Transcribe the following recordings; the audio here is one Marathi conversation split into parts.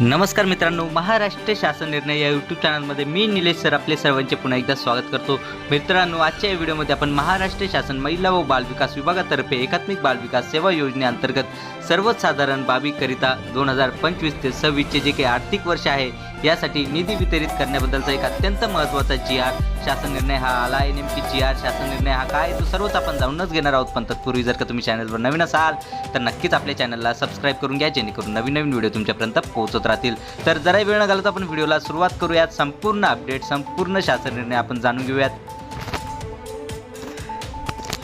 नमस्कार मित्रांनो महाराष्ट्र शासन निर्णय या यूट्यूब चॅनलमध्ये मी निलेश सर आपले सर्वांचे पुन्हा एकदा स्वागत करतो. मित्रांनो आजच्या या व्हिडिओमध्ये आपण महाराष्ट्र शासन महिला व बालविकास विभागातर्फे एकात्मिक बालविकास सेवा योजनेअंतर्गत सर्वसाधारण बाबीकरिता दोन हजार पंचवीस ते सव्वीसचे जे काही आर्थिक वर्ष आहे यासाठी निधी वितरित करण्याबद्दलचा एक अत्यंत महत्त्वाचा जी आर शासन निर्णय हा आला आहे. नेमकी जी आर शासन निर्णय हा काय तो सर्वच आपण जाणूनच घेणार आहोत. पण तत्पूर्वी जर का तुम्ही चॅनलवर नवीन असाल तर नक्कीच आपल्या चॅनलला सबस्क्राईब करून घ्या जेणेकरून नवीन नवीन व्हिडिओ तुमच्यापर्यंत पोहोचत राहतील. तर जरा वेळ न घालता आपण व्हिडिओला सुरुवात करूयात. संपूर्ण अपडेट संपूर्ण शासन निर्णय आपण जाणून घेऊयात.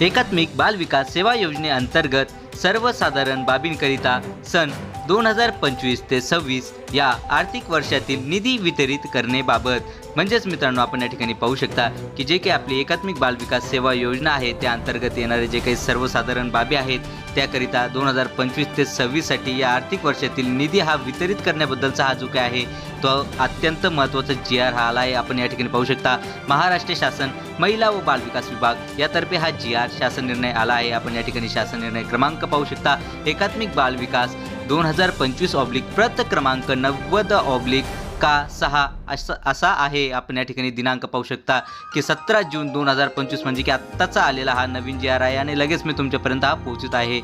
एकात्मिक बाल विकास सेवा योजनेअंतर्गत सर्वसाधारण बाबींकरिता सन दोन हजार पंचवीस ते सव्वीस या आर्थिक वर्षातील निधी वितरित करण्याबाबत. म्हणजेच मित्रांनो आपण या ठिकाणी पाहू शकता की जे काही आपली एकात्मिक बालविकास सेवा योजना आहे त्या अंतर्गत येणारे जे काही सर्वसाधारण बाबी आहेत त्याकरिता दोन हजार पंचवीस ते सव्वीससाठी या आर्थिक वर्षातील निधी हा वितरित करण्याबद्दलचा हा जो काय आहे तो अत्यंत महत्त्वाचा जी आर हा आला आहे. आपण या ठिकाणी पाहू शकता महाराष्ट्र शासन महिला व बालविकास विभाग यातर्फे हा जी आर शासन निर्णय आला आहे. आपण या ठिकाणी शासन निर्णय क्रमांक पाहू शकता एकात्मिक बालविकास दोन हजार पंचवीस ऑब्लिक प्रत क्रमांक नव्वद ऑब्लिक का सहा असं असा आहे. आपण या ठिकाणी दिनांक पाहू शकता की सतरा जून दोन हजार पंचवीस म्हणजे की आत्ताचा आलेला हा नवीन जी आर आहे आणि लगेच मी तुमच्यापर्यंत हा पोहोचत आहे.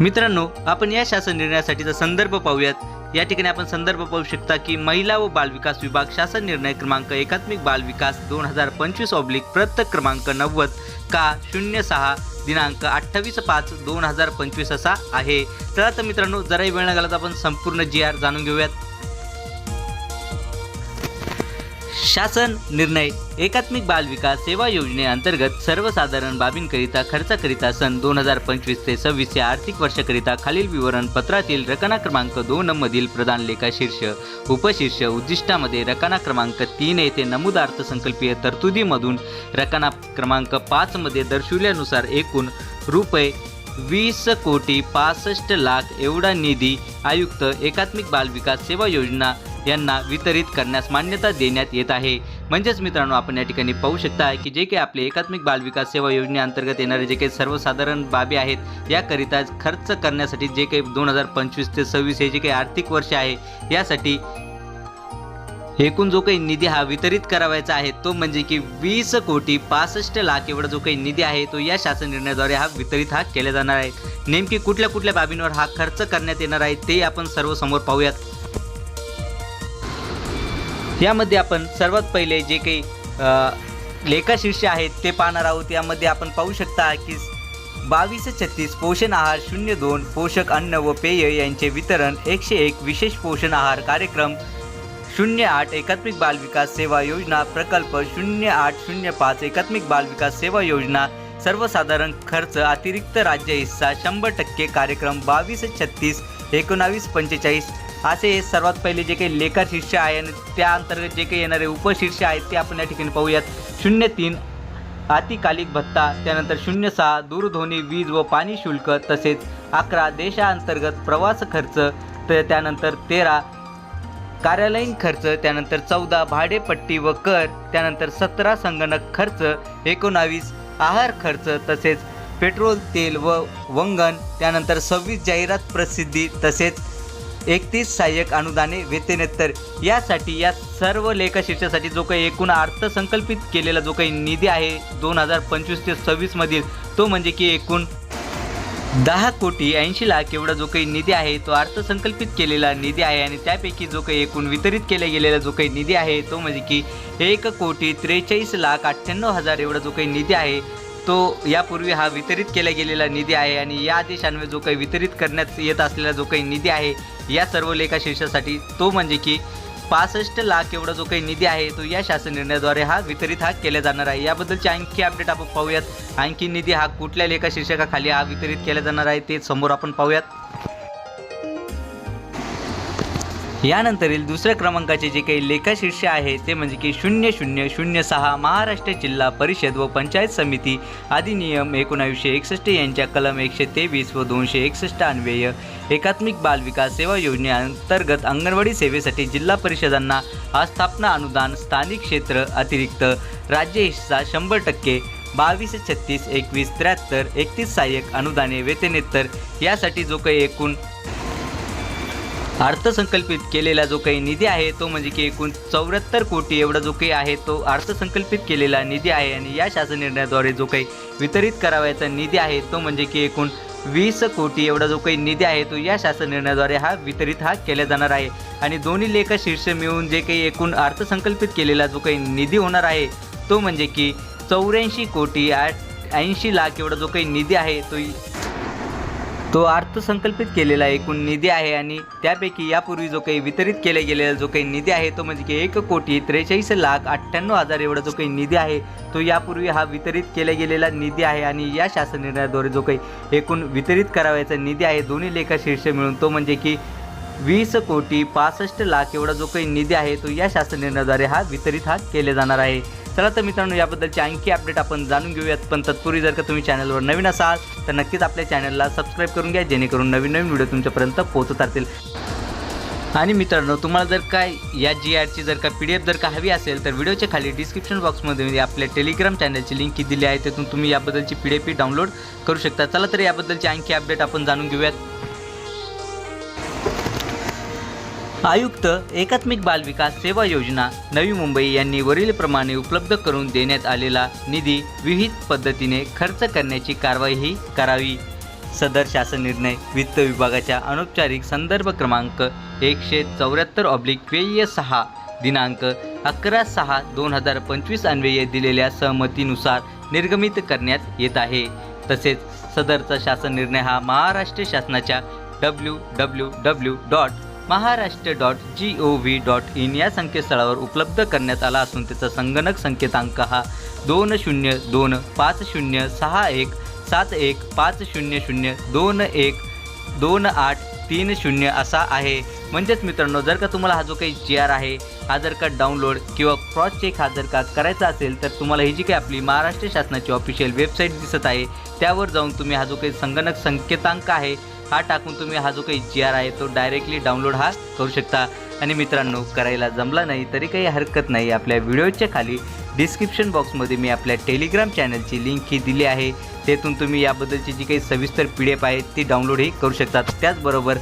मित्रांनो आपण या शासन निर्णयासाठीचा संदर्भ पाहूयात. या ठिकाणी आपण संदर्भ पाहू शकता की महिला व बालविकास विभाग शासन निर्णय क्रमांक एकात्मिक बालविकास दोन हजार पंचवीस ऑब्लिक प्रत क्रमांक नव्वद का शून्य सहा दिनांक अठ्ठावीस पाच दोन हजार पंचवीस असा आहे. तर मित्रांनो जराही वेळ न घालत आपण संपूर्ण जी आर जाणून घेऊयात. शासन निर्णय एकात्मिक बाल विकास सेवा योजनेअंतर्गत सर्वसाधारण बाबींकरिता खर्चाकरिता सन दोन हजार पंचवीस ते सव्वीस या आर्थिक वर्षाकरिता खालील विवरणपत्रातील रकाना क्रमांक दोन मधील प्रदान लेखा शीर्ष उपशीर्ष उद्दिष्टामध्ये रकाना क्रमांक तीन येथे नमूद अर्थसंकल्पीय तरतुदीमधून रकाना क्रमांक पाचमध्ये दर्शविल्यानुसार एकूण रुपये वीस कोटी पासष्ट लाख एवढा निधी आयुक्त एकात्मिक बाल विकास सेवा योजना यांना वितरित करण्यास मान्यता देण्यात येत आहे. म्हणजेच मित्रांनो आपण या ठिकाणी पाहू शकता की जे काही आपले एकात्मिक बाल विकास सेवा योजनेअंतर्गत येणारे जे काही सर्वसाधारण बाबी आहेत याकरिता खर्च करण्यासाठी जे काही दोन हजार पंचवीस ते सव्वीस हे जे काही आर्थिक वर्ष आहे यासाठी एकूण जो काही निधी हा वितरित करावायचा आहे तो म्हणजे की वीस कोटी पासष्ट लाख एवढा जो काही निधी आहे तो या शासन निर्णयाद्वारे हा वितरित हा केला जाणार आहे. नेमकी कुठल्या कुठल्या बाबींवर हा खर्च करण्यात येणार आहे ते आपण सर्व समोर पाहूयात. यामध्ये आपण सर्वात पहिले जे काही लेखा लेखाशीर्ष आहेत ते पाहणार आहोत. यामध्ये आपण पाहू शकता की बावीस छत्तीस पोषण आहार शून्य दोन पोषक अन्न व पेय यांचे वितरण एकशे एक विशेष पोषण आहार कार्यक्रम शून्य आठ एकात्मिक बाल विकास सेवा योजना प्रकल्प शून्य आठ शून्य पाच एकात्मिक बाल विकास सेवा योजना सर्वसाधारण खर्च अतिरिक्त राज्य हिस्सा शंभर टक्के कार्यक्रम बावीस छत्तीस एकोणावीस पंचेचाळीस असे हे सर्वात पहिले जे काही लेखा शीर्ष आहे आणि त्या अंतर्गत जे काही येणारे उपशीर्ष आहेत ते आपण या ठिकाणी पाहूयात. शून्य तीन अतिकालिक भत्ता त्यानंतर शून्य सहा दूरध्वनी वीज व पाणी शुल्क तसेच अकरा देशांतर्गत प्रवास खर्च तर त्यानंतर तेरा कार्यालयीन खर्च त्यानंतर चौदा भाडेपट्टी व कर त्यानंतर सतरा संगणक खर्च एकोणावीस आहार खर्च तसेच पेट्रोल तेल व वंगण त्यानंतर सव्वीस जाहिरात प्रसिद्धी तसेच एकतीस सहाय्यक अनुदाने वेतनेत्तर. यासाठी या सर्व लेखाशीर्षासाठी जो काही एकूण अर्थसंकल्पित केलेला जो काही निधी आहे दोन हजार पंचवीस ते सव्वीसमधील तो म्हणजे की एकूण दहा कोटी ऐंशी लाख एवढा जो काही निधी आहे तो अर्थसंकल्पित केलेला निधी आहे आणि त्यापैकी जो काही एकूण वितरित केला गेलेला जो काही निधी आहे तो म्हणजे की एक कोटी त्रेचाळीस लाख अठ्ठ्याण्णव हजार एवढा जो काही निधी आहे तो यापूर्वी हा वितरित केला गेलेला निधी आहे आणि या आदेशान्वये जो काही वितरित करण्यात येत असलेला जो काही निधी आहे या सर्व लेखाशीर्षासाठी तो म्हणजे की पासष्ट लाख एवढा जो काही निधी आहे तो या शासन निर्णयाद्वारे हा वितरित हा केला जाणार आहे. याबद्दलची आणखी अपडेट आपण पाहूयात. आणखी निधी हा कुठल्या लेखा शीर्षकाखाली हा वितरित केला जाणार आहे ते समोर आपण पाहूयात. यानंतरील दुसऱ्या क्रमांकाचे जे काही लेखाशीर्ष आहे ते म्हणजे की शून्य शून्य शून्य सहा महाराष्ट्र जिल्हा परिषद व पंचायत समिती अधिनियम एकोणावीसशे एकसष्ट यांच्या कलम एकशे तेवीस व दोनशे एकसष्ट अन्वय एकात्मिक बाल विकास सेवा योजनेअंतर्गत अंगणवाडी सेवेसाठी जिल्हा परिषदांना आस्थापना अनुदान स्थानिक क्षेत्र अतिरिक्त राज्य हिस्सा शंभर टक्के बावीस छत्तीस एकवीस त्र्याहत्तर एकतीस सहाय्यक अनुदाने वेतनेत्तर यासाठी जो काही एकूण अर्थसंकल्पित केलेला जो काही निधी आहे तो म्हणजे की एकूण चौऱ्याहत्तर कोटी एवढा जो काही आहे तो अर्थसंकल्पित केलेला निधी आहे आणि या शासन निर्णयाद्वारे जो काही वितरित करावयाचा निधी आहे तो म्हणजे की एकूण वीस कोटी एवढा जो काही निधी आहे तो या शासन निर्णयाद्वारे हा वितरित हा केला जाणार आहे. आणि दोन्ही लेखा शीर्ष मिळून जे काही एकूण अर्थसंकल्पित केलेला जो काही निधी होणार आहे तो म्हणजे की चौऱ्याऐंशी कोटी आठ ऐंशी लाख एवढा जो काही निधी आहे तो तो अर्थसंकल्पित केलेला एकूण निधी आहे आणि त्यापैकी यापूर्वी जो काही वितरित केला गेलेला जो काही निधी आहे तो म्हणजे की एक कोटी त्रेचाळीस लाख अठ्ठ्याण्णव हजार एवढा जो काही निधी आहे तो यापूर्वी हा वितरित केला गेलेला निधी आहे आणि या शासन निर्णयाद्वारे जो काही एकूण वितरित करावयाचा निधी आहे दोन्ही लेखा शीर्ष मिळून तो म्हणजे की वीस कोटी पासष्ट लाख एवढा जो काही निधी आहे तो या शासन निर्णयाद्वारे हा वितरित हा केले जाणार आहे. चला तर मित्रांनो याबद्दलची आणखी अपडेट आपण जाणून घेऊयात. पण तत्पूर्वी जर का तुम्ही चॅनलवर नवीन असाल तर नक्कीच आपल्या चॅनलला सबस्क्राईब करून घ्या जेणेकरून नवीन नवीन व्हिडिओ तुमच्यापर्यंत पोहोचत राहतील. आणि मित्रांनो तुम्हाला जर काय या जी आरची जर का पी डी एफ जर का हवी असेल तर व्हिडिओच्या खाली डिस्क्रिप्शन बॉक्समध्ये आपल्या टेलिग्राम चॅनलची लिंक दिली आहे. त्यातून तुम्ही याबद्दलची पी डी एफ डाउनलोड करू शकता. चला तर याबद्दलची आणखी अपडेट आपण जाणून घेऊयात. आयुक्त एकात्मिक बाल विकास सेवा योजना नवी मुंबई यांनी वरीलप्रमाणे उपलब्ध करून देण्यात आलेला निधी विहित पद्धतीने खर्च करण्याची कारवाईही करावी. सदर शासन निर्णय वित्त विभागाच्या अनौपचारिक संदर्भ क्रमांक एकशे चौऱ्याहत्तर ऑब्लिक व्यय सहा दिनांक अकरा सहा दोन हजार पंचवीस अन्वये दिलेल्या सहमतीनुसार निर्गमित करण्यात येत आहे. तसेच सदरचा शासन निर्णय हा महाराष्ट्र शासनाच्या W W W dot Maharashtra dot G O V dot in या संकेतस्थळावर उपलब्ध करण्यात आला असून त्याचा संगणक संकेतांक हा दोन शून्य दोन पाच शून्य सहा एक सात एक पाच शून्य शून्य दोन एक दोन आठ तीन शून्य असा आहे. म्हणजेच मित्रांनो जर का तुम्हाला हा जो काही जी आर आहे हा जर का डाउनलोड किंवा क्रॉस चेक हा जर का करायचा असेल तर तुम्हाला ही जी काही आपली महाराष्ट्र शासनाची ऑफिशियल वेबसाईट दिसत आहे त्यावर जाऊन तुम्ही हा जो काही संगणक संकेतांक आहे हा टाकून तुम्ही हा जो काही जी आर आहे तो डायरेक्टली डाउनलोड हा करू शकता. आणि मित्रांनो करायला जमला नाही तरी काही हरकत नाही. आपल्या व्हिडिओच्या खाली डिस्क्रिप्शन बॉक्समध्ये मी आपल्या टेलिग्राम चॅनलची लिंक ही दिली आहे. तेथून तुम्ही याबद्दलची जी काही सविस्तर पी डी एफ आहे ती डाउनलोडही करू शकतात त्याचबरोबर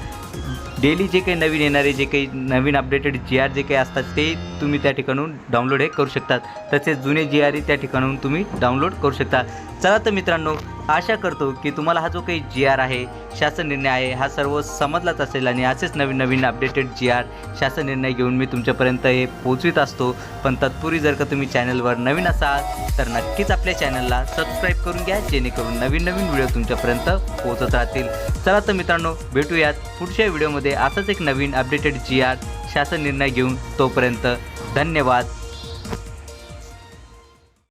डेली जे काही नवीन येणारे जे काही नवीन अपडेटेड जी आर जे काही असतात ते तुम्ही त्या ठिकाणून डाउनलोड हे करू शकतात. तसेच जुने जी आर त्या ठिकाणून तुम्ही डाउनलोड करू शकता. चला तर मित्रांनो आशा करतो की तुम्हाला हा जो काही जी आर आहे शासन निर्णय आहे हा सर्व समजलाच असेल आणि असेच नवीन नवीन अपडेटेड जी आर शासन निर्णय घेऊन मी तुमच्यापर्यंत हे पोचवीत असतो. पण तत्पूर्वी जर का तुम्ही चॅनलवर नवीन असाल तर नक्कीच आपल्या चॅनलला सबस्क्राईब करून घ्या जेणेकरून नवीन नवीन व्हिडिओ तुमच्यापर्यंत पोहोचत राहतील. चला तर मित्रांनो भेटूयात पुढच्या व्हिडिओमध्ये असंच एक नवीन अपडेटेड जी आर शासन निर्णय घेऊन तोपर्यंत धन्यवाद.